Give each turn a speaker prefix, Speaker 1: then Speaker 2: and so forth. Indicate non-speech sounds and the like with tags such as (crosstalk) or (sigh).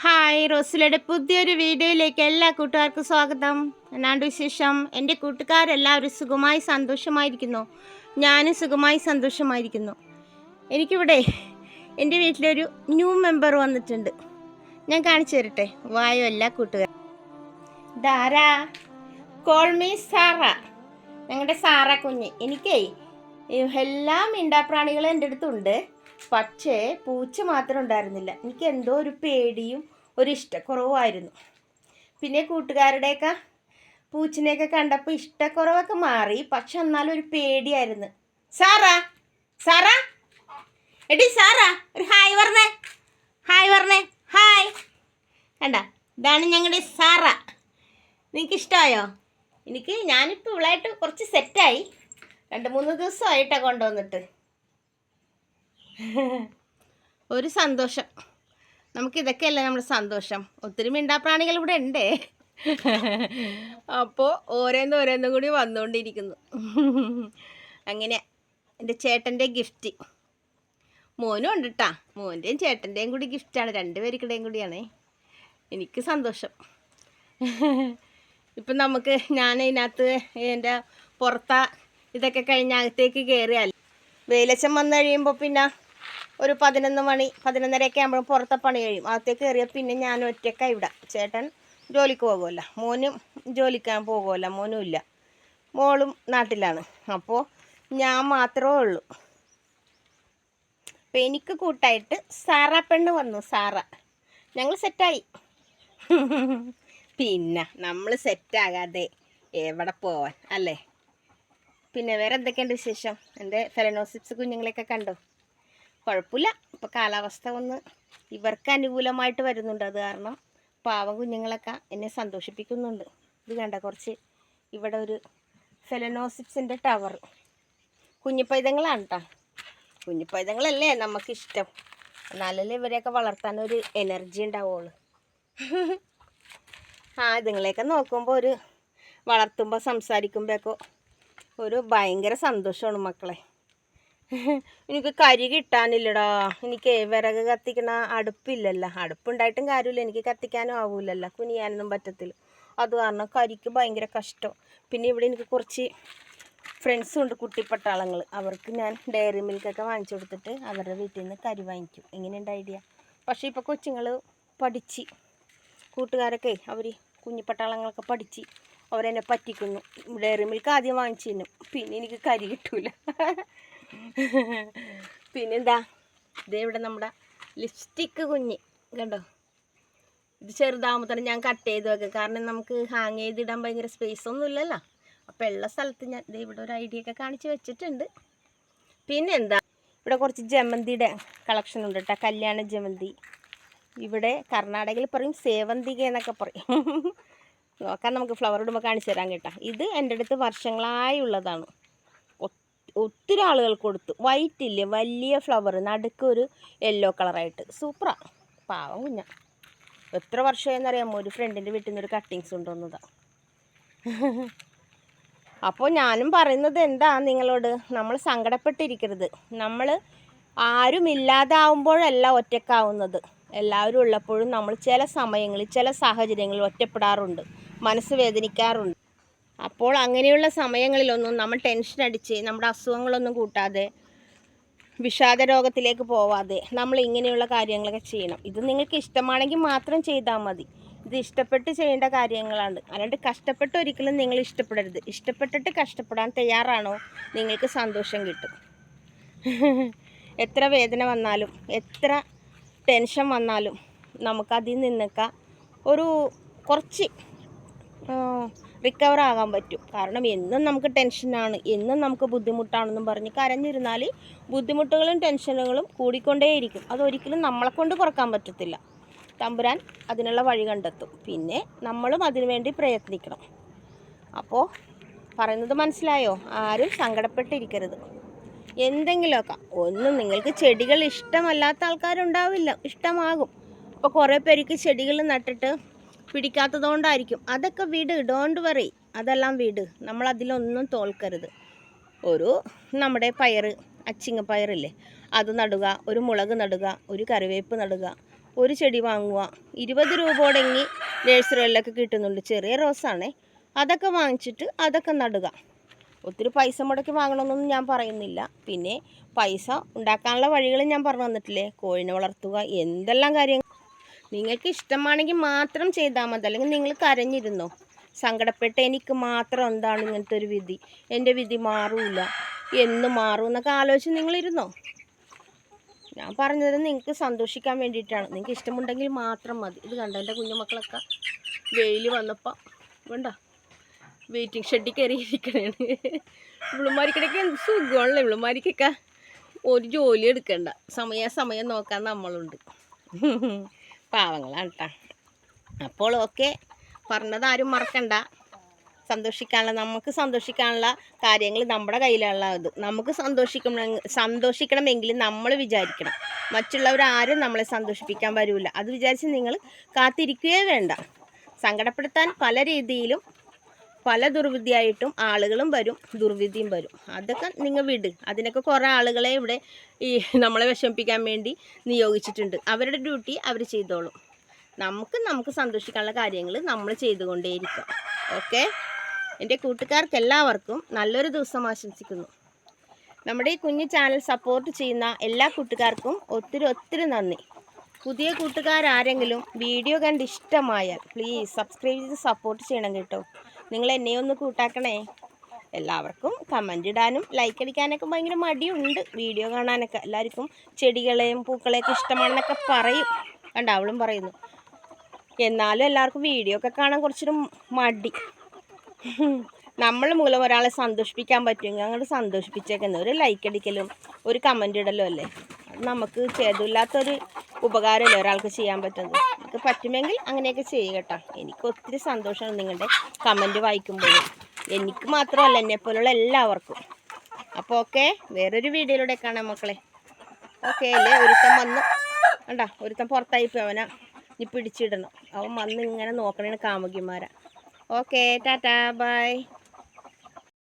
Speaker 1: Hi റോസിലയുടെ പുതിയൊരു വീഡിയോയിലേക്ക് എല്ലാ കൂട്ടുകാർക്കും സ്വാഗതം. എന്നാണ്ട് വിശേഷം? എന്റെ കൂട്ടുകാരെല്ലാവരും സുഖമായി സന്തോഷമായിരിക്കുന്നു. ഞാനും സുഖമായി സന്തോഷമായിരിക്കുന്നു. എനിക്കിവിടെ എന്റെ വീട്ടിലൊരു ന്യൂ മെമ്പർ വന്നിട്ടുണ്ട്. ഞാൻ കാണിച്ചു തരട്ടെ? വായോ എല്ലാ കൂട്ടുകാർ. ധാരാ കോൾമീ സാറ. ഞങ്ങളുടെ സാറ കുഞ്ഞ്. എനിക്കേ എല്ലാ മിണ്ടാപ്രാണികളും എന്റെ അടുത്തുണ്ട്. പക്ഷേ പൂച്ച മാത്രം ഉണ്ടായിരുന്നില്ല. എനിക്ക് എന്തോ ഒരു പേടിയും ഒരു ഇഷ്ടക്കുറവുമായിരുന്നു. പിന്നെ കൂട്ടുകാരുടെയൊക്കെ പൂച്ചിനെയൊക്കെ കണ്ടപ്പോൾ ഇഷ്ടക്കുറവൊക്കെ മാറി. പക്ഷെ എന്നാലും ഒരു പേടിയായിരുന്നു. സാറാ സാറാ. എടി സാറാ ഒരു ഹായ് പറഞ്ഞേ. ഹായ് പറഞ്ഞേ. ഹായ്. കണ്ട ഇതാണ് ഞങ്ങളുടെ സാറ. നിങ്ങൾക്ക് ഇഷ്ടമായോ എനിക്ക് ഞാനിപ്പോൾ ഇവളായിട്ട് കുറച്ച് സെറ്റായി രണ്ട് മൂന്ന് ദിവസമായിട്ടാണ് കൊണ്ടുവന്നിട്ട്. (laughs) ഒരു സന്തോഷം. നമുക്ക് ഇതൊക്കെയല്ലേ നമ്മുടെ സന്തോഷം. ഒത്തിരി മിണ്ടാപ്രാണികൾ ഇവിടെ ഉണ്ട്. അപ്പോൾ ഓരോന്ന് ഓരോന്നും കൂടി വന്നുകൊണ്ടിരിക്കുന്നു. അങ്ങനെ എന്റെ ചേട്ടന്റെ ഗിഫ്റ്റ് മോനും ഉണ്ട് കേട്ടാ മോന്റെയും ചേട്ടന്റെയും കൂടി ഗിഫ്റ്റാണ് രണ്ടുപേർക്കിടെയും കൂടിയാണേ. എനിക്ക് സന്തോഷം. ഇപ്പം നമുക്ക് ഞാൻ ഇതിനകത്ത് എന്റെ പുറത്ത ഇതൊക്കെ കഴിഞ്ഞ അകത്തേക്ക് കയറിയാൽ വെയിലച്ചം വന്നു കഴിയുമ്പോൾ പിന്നെ ഒരു പതിനൊന്ന് മണി പതിനൊന്നരയൊക്കെ ആകുമ്പോൾ പുറത്തെ പണി കഴിയും. അകത്തേക്ക് കയറിയാൽ പിന്നെ ഞാൻ ഒറ്റക്കാണ് ഇവിടെ. ചേട്ടൻ ജോലിക്ക് പോകുമല്ല മോനും ജോലിക്കാൻ പോകുമല്ല മോനും ഇല്ല. മോളും നാട്ടിലാണ്. അപ്പോൾ ഞാൻ മാത്രമേ ഉള്ളൂ. അപ്പം എനിക്ക് കൂട്ടായിട്ട് സാറ പെണ്ണ് വന്നു സാറ. ഞങ്ങൾ സെറ്റായി. പിന്നെ നമ്മൾ സെറ്റാകാതെ എവിടെ പോവാൻ അല്ലേ? പിന്നെ വേറെ എന്തൊക്കെയുണ്ട് വിശേഷം? എന്റെ ഫെലനോസിപ്സ് കുഞ്ഞുങ്ങളെയൊക്കെ കണ്ടോ? കുഴപ്പമില്ല. ഇപ്പോൾ കാലാവസ്ഥ ഒന്ന് ഇവർക്ക് അനുകൂലമായിട്ട് വരുന്നുണ്ട്. അത് കാരണം പാവം കുഞ്ഞുങ്ങളൊക്കെ എന്നെ സന്തോഷിപ്പിക്കുന്നുണ്ട്. ഇത് കണ്ട കുറച്ച് ഇവിടെ ഒരു ഫെലനോസിപ്സിന്റെ ടവർ. കുഞ്ഞിപ്പൈതങ്ങളാണ് കേട്ടോ കുഞ്ഞിപ്പൈതങ്ങളല്ലേ നമുക്കിഷ്ടം. എന്നാലല്ലേ ഇവരെയൊക്കെ വളർത്താൻ ഒരു എനർജി ഉണ്ടാവുള്ളൂ. ആ ഇതുങ്ങളെയൊക്കെ നോക്കുമ്പോൾ ഒരു വളർത്തുമ്പോൾ സംസാരിക്കുമ്പോഴൊക്കെ ഒരു ഭയങ്കര സന്തോഷമാണ് മക്കളെ. എനിക്ക് കരി കിട്ടാനില്ലടാ. എനിക്ക് വിറക് കത്തിക്കണ അടുപ്പില്ലല്ലോ. അടുപ്പുണ്ടായിട്ടും കാര്യമില്ല. എനിക്ക് കത്തിക്കാനും ആവൂലല്ലോ. കുനിയാനൊന്നും പറ്റത്തില്ല. അത് കാരണം കരിക്ക് ഭയങ്കര കഷ്ടം. പിന്നെ ഇവിടെ എനിക്ക് കുറച്ച് ഫ്രണ്ട്സും ഉണ്ട് കുട്ടിപ്പട്ടാളങ്ങൾ അവർക്ക് ഞാൻ ഡയറി മിൽക്കൊക്കെ വാങ്ങിച്ചു കൊടുത്തിട്ട് അവരുടെ വീട്ടിൽ നിന്ന് കരി വാങ്ങിക്കും. എങ്ങനെയുണ്ട് ഐഡിയ പക്ഷേ ഇപ്പോൾ കൊച്ചുങ്ങൾ പഠിച്ച്. കൂട്ടുകാരൊക്കെ അവർ കുഞ്ഞിപ്പട്ടാളങ്ങളൊക്കെ പഠിച്ച് അവരെന്നെ പറ്റിക്കുന്നു. ഡയറി മിൽക്ക് ആദ്യം വാങ്ങിച്ചു തിന്നും പിന്നെ എനിക്ക് കരി കിട്ടൂല. (laughs) (laughs) പിന്നെന്താ? ഇതേ ഇവിടെ നമ്മുടെ ലിപ്സ്റ്റിക്ക് കുഞ്ഞ്. കണ്ടോ? ഇത് ചെറുതാകുമ്പോൾ തന്നെ ഞാൻ കട്ട് ചെയ്ത് വെക്കും. കാരണം നമുക്ക് ഹാങ് ചെയ്തിടാൻ ഭയങ്കര സ്പേസ് ഒന്നും ഇല്ലല്ലോ. അപ്പോൾ ഉള്ള സ്ഥലത്ത് ഞാൻ ദേ ഇവിടെ ഒരു ഐഡിയ ഒക്കെ കാണിച്ച് വെച്ചിട്ടുണ്ട്. പിന്നെ എന്താ ഇവിടെ കുറച്ച് ജമന്തിയുടെ കളക്ഷൻ ഉണ്ട് കേട്ടോ കല്യാണ ജമന്തി. ഇവിടെ കർണാടകയിൽ പറയും സേവന്തിക എന്നൊക്കെ പറയും. (laughs) നോക്കാൻ നമുക്ക് ഫ്ലവർ ഇടുമ്പോൾ കാണിച്ചു തരാൻ കേട്ടോ. ഇത് എന്റെ അടുത്ത് വർഷങ്ങളായി ഉള്ളതാണ്. ഒത്തിരി ആളുകൾ കൊടുത്തു. വൈറ്റ് ഇല്ലേ? വലിയ ഫ്ലവർ നടുക്ക് ഒരു യെല്ലോ കളറായിട്ട് സൂപ്പറാണ് പാവം കുഞ്ഞ. എത്ര വർഷമായെന്നറിയാമോ? ഒരു ഫ്രണ്ടിന്റെ വീട്ടിൽ നിന്ന് ഒരു കട്ടിങ്സ് കൊണ്ടുവന്നതാണ് അപ്പോൾ ഞാനും പറയുന്നത് എന്താ നിങ്ങളോട്? നമ്മൾ സങ്കടപ്പെട്ടിരിക്കരുത്. നമ്മൾ ആരും ഇല്ലാതാവുമ്പോഴല്ല ഒറ്റക്കാവുന്നത്. എല്ലാവരും ഉള്ളപ്പോഴും നമ്മൾ ചില സമയങ്ങളിൽ ചില സാഹചര്യങ്ങളിൽ ഒറ്റപ്പെടാറുണ്ട്. മനസ്സ് വേദനിക്കാറുണ്ട്. അപ്പോൾ അങ്ങനെയുള്ള സമയങ്ങളിലൊന്നും നമ്മൾ ടെൻഷൻ അടിച്ച് നമ്മുടെ അസുഖങ്ങളൊന്നും കൂട്ടാതെ വിഷാദ രോഗത്തിലേക്ക് പോവാതെ നമ്മൾ ഇങ്ങനെയുള്ള കാര്യങ്ങളൊക്കെ ചെയ്യണം. ഇത് നിങ്ങൾക്ക് ഇഷ്ടമാണെങ്കിൽ മാത്രം ചെയ്താൽ മതി. ഇത് ഇഷ്ടപ്പെട്ട് ചെയ്യേണ്ട കാര്യങ്ങളാണ്. അല്ലാണ്ട് കഷ്ടപ്പെട്ട് ഒരിക്കലും നിങ്ങൾ ഇഷ്ടപ്പെടരുത്. ഇഷ്ടപ്പെട്ടിട്ട് കഷ്ടപ്പെടാൻ തയ്യാറാണോ നിങ്ങൾക്ക് സന്തോഷം കിട്ടും. (laughs) എത്ര വേദന വന്നാലും എത്ര ടെൻഷൻ വന്നാലും നമുക്കതിൽ നിന്നൊക്കെ ഒരു കുറച്ച് റിക്കവർ ആകാൻ പറ്റും. കാരണം എന്നും നമുക്ക് ടെൻഷനാണ് എന്നും നമുക്ക് ബുദ്ധിമുട്ടാണെന്നും പറഞ്ഞ് കരഞ്ഞിരുന്നാൽ ബുദ്ധിമുട്ടുകളും ടെൻഷനുകളും കൂടിക്കൊണ്ടേയിരിക്കും. അതൊരിക്കലും നമ്മളെ കൊണ്ട് കുറയ്ക്കാൻ പറ്റത്തില്ല. തമ്പുരാൻ അതിനുള്ള വഴി കണ്ടെത്തും. പിന്നെ നമ്മളും അതിനുവേണ്ടി പ്രയത്നിക്കണം. അപ്പോൾ പറയുന്നത് മനസ്സിലായോ? ആരും സങ്കടപ്പെട്ടിരിക്കരുത്. എന്തെങ്കിലുമൊക്കെ. ഒന്നും നിങ്ങൾക്ക് ചെടികൾ ഇഷ്ടമല്ലാത്ത ആൾക്കാരുണ്ടാവില്ല. ഇഷ്ടമാകും. അപ്പോൾ കുറേ പേർക്ക് ചെടികൾ നട്ടിട്ട് പിടിക്കാത്തതുകൊണ്ടായിരിക്കും. അതൊക്കെ വിട് ഡോണ്ട് വറി അതെല്ലാം വിട്. നമ്മൾ അതിലൊന്നും തോൽക്കരുത്. ഒരു നമ്മുടെ പയറ് അച്ചിങ്ങ പയറില്ലേ? അത് നടുക ഒരു മുളക് നടുക ഒരു കറിവേപ്പ് നടുക ഒരു ചെടി വാങ്ങുക. ഇരുപത് രൂപ നേഴ്സറികളിലൊക്കെ കിട്ടുന്നുണ്ട്. ചെറിയ റോസാണേ. അതൊക്കെ വാങ്ങിച്ചിട്ട് അതൊക്കെ നടുക. ഒത്തിരി പൈസ മുടക്കി വാങ്ങണമെന്നൊന്നും ഞാൻ പറയുന്നില്ല. പിന്നെ പൈസ ഉണ്ടാക്കാനുള്ള വഴികൾ ഞാൻ പറഞ്ഞു തന്നിട്ടില്ലേ? കോഴിനെ വളർത്തുക എന്തെല്ലാം കാര്യങ്ങൾ നിങ്ങൾക്ക് ഇഷ്ടമാണെങ്കിൽ മാത്രം ചെയ്താൽ മതി. അല്ലെങ്കിൽ നിങ്ങൾ കരഞ്ഞിരുന്നോ? സങ്കടപ്പെട്ട് എനിക്ക് മാത്രം എന്താണ് ഇങ്ങനത്തെ ഒരു വിധി? എന്റെ വിധി മാറൂല. എന്ന് മാറും എന്നൊക്കെ ആലോചിച്ച് നിങ്ങളിരുന്നോ? ഞാൻ പറഞ്ഞത് നിങ്ങൾക്ക് സന്തോഷിക്കാൻ വേണ്ടിയിട്ടാണ്. നിങ്ങൾക്ക് ഇഷ്ടമുണ്ടെങ്കിൽ മാത്രം മതി. ഇത് കണ്ട? എന്റെ കുഞ്ഞുമക്കളൊക്കെ വെയിൽ വന്നപ്പോൾ വേണ്ട വെയിറ്റിംഗ് ഷെഡിൽ കയറി ഇരിക്കണേണ്. ഇവളുമാരിക്കിടയ്ക്ക് എന്ത് സുഖമാണല്ലോ? ഇവിളുമാരിക്കൊക്കെ ഒരു ജോലി എടുക്കണ്ട. സമയാസമയം നോക്കാൻ നമ്മളുണ്ട്. പാവങ്ങളാണ് കേട്ടോ അപ്പോൾ ഓക്കെ പറഞ്ഞതാരും മറക്കണ്ട. സന്തോഷിക്കാനുള്ള നമുക്ക് സന്തോഷിക്കാനുള്ള കാര്യങ്ങൾ നമ്മുടെ കയ്യിലുള്ള ഇത്. നമുക്ക് സന്തോഷിക്കണം സന്തോഷിക്കണമെങ്കിൽ നമ്മൾ വിചാരിക്കണം. മറ്റുള്ളവരാരും നമ്മളെ സന്തോഷിപ്പിക്കാൻ വരില്ല അത് വിചാരിച്ച് നിങ്ങൾ കാത്തിരിക്കുകയേ വേണ്ട. സങ്കടപ്പെടുത്താൻ പല രീതിയിലും പല ദുർവിധിയായിട്ടും ആളുകളും വരും ദുർവിധിയും വരും. അതൊക്കെ നിങ്ങൾ വിട്. അതിനൊക്കെ കുറേ ആളുകളെ ഇവിടെ ഈ നമ്മളെ വിഷമിപ്പിക്കാൻ വേണ്ടി നിയോഗിച്ചിട്ടുണ്ട്. അവരുടെ ഡ്യൂട്ടി അവർ ചെയ്തോളും. നമുക്ക് നമുക്ക് സന്തോഷിക്കാനുള്ള കാര്യങ്ങൾ നമ്മൾ ചെയ്തുകൊണ്ടേയിരിക്കാം. ഓക്കെ? എന്റെ കൂട്ടുകാർക്ക് എല്ലാവർക്കും നല്ലൊരു ദിവസം ആശംസിക്കുന്നു. നമ്മുടെ ഈ കുഞ്ഞു ചാനൽ സപ്പോർട്ട് ചെയ്യുന്ന എല്ലാ കൂട്ടുകാർക്കും ഒത്തിരി ഒത്തിരി നന്ദി. പുതിയ കൂട്ടുകാരാരെങ്കിലും വീഡിയോ കണ്ട് ഇഷ്ടമായാൽ പ്ലീസ് സബ്സ്ക്രൈബ് ചെയ്ത് സപ്പോർട്ട് ചെയ്യണം കേട്ടോ. നിങ്ങൾ എന്നെ ഒന്ന് കൂട്ടാക്കണേ. എല്ലാവർക്കും കമന്റ് ഇടാനും ലൈക്ക് അടിക്കാനൊക്കെ ഭയങ്കര മടിയുണ്ട് വീഡിയോ കാണാനൊക്കെ. എല്ലാവർക്കും ചെടികളെയും പൂക്കളെയൊക്കെ ഇഷ്ടമാണെന്നൊക്കെ പറയും. കണ്ട? അവളും പറയുന്നു. എന്നാലും എല്ലാവർക്കും വീഡിയോ ഒക്കെ കാണാൻ കുറച്ചൊരു മടി. നമ്മൾ മൂലം ഒരാളെ സന്തോഷിപ്പിക്കാൻ പറ്റുമെങ്കിൽ അങ്ങോട്ട് സന്തോഷിപ്പിച്ചേക്കുന്നത് ഒരു ലൈക്ക് അടിക്കലും ഒരു കമന്റ് ഇടലും അല്ലേ? നമുക്ക് ചെയ്തില്ലാത്തൊരു ഉപകാരമല്ലേ ഒരാൾക്ക് ചെയ്യാൻ പറ്റുന്നത്? നമുക്ക് പറ്റുമെങ്കിൽ അങ്ങനെയൊക്കെ ചെയ്യുക കേട്ടോ. എനിക്ക് ഒത്തിരി സന്തോഷമാണ് നിങ്ങളുടെ കമന്റ് വായിക്കുമ്പോഴും. എനിക്ക് മാത്രമല്ല എന്നെപ്പോലുള്ള എല്ലാവർക്കും. അപ്പോൾ ഓക്കെ വേറൊരു വീഡിയോയിലൂടെ കാണാം മക്കളെ. ഓക്കെ അല്ലേ? ഒരുത്തം വന്ന് കണ്ടാ? ഒരുത്തൻ പുറത്തായി പോയി. അവനാ ഇനി പിടിച്ചിടണം. അവൻ വന്ന് ഇങ്ങനെ നോക്കണേണ് കാമുകിമാരാ. Okay tata bye